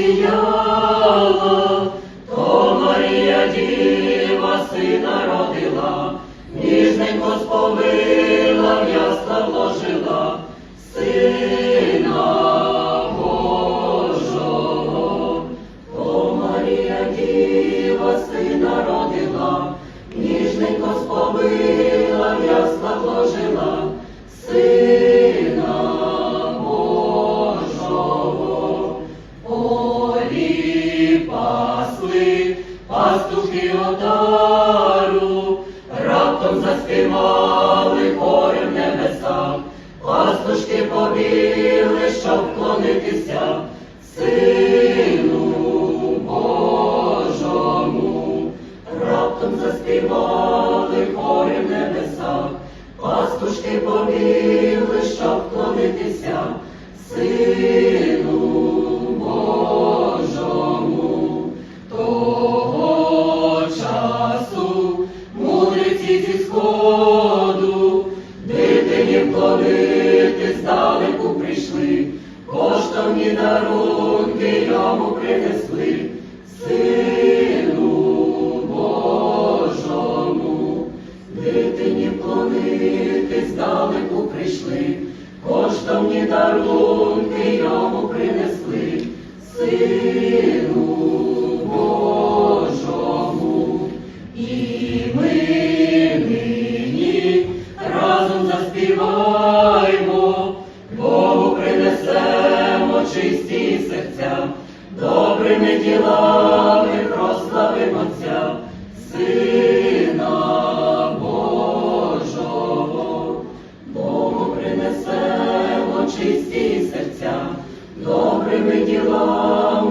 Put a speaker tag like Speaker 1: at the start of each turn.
Speaker 1: засіяла, то Марія діва сина родила, ніжненько сповила, в ясла вложила, сина Божого, то Марія діва сина родила, ніжненько сповила. Божий, пастухи отару, раптом заспівали хорем небеса, пастушки побігли, щоб клонитися, сину Божому, раптом заспівали хорем небеса, пастушки побігли, щоб клонитися, сину. Часу. Мудреці зі сходу, дитині вклонити здалеку прийшли, коштовні дарунки йому принесли, Сину дитині вклонити здалеку прийшли, коштовні дарунки йому принесли, Сину заспіваймо, Богу принесемо чисті серця, добрими ділами прославимо Отця, Сина Божого, Богу принесемо чисті серця, добрими ділами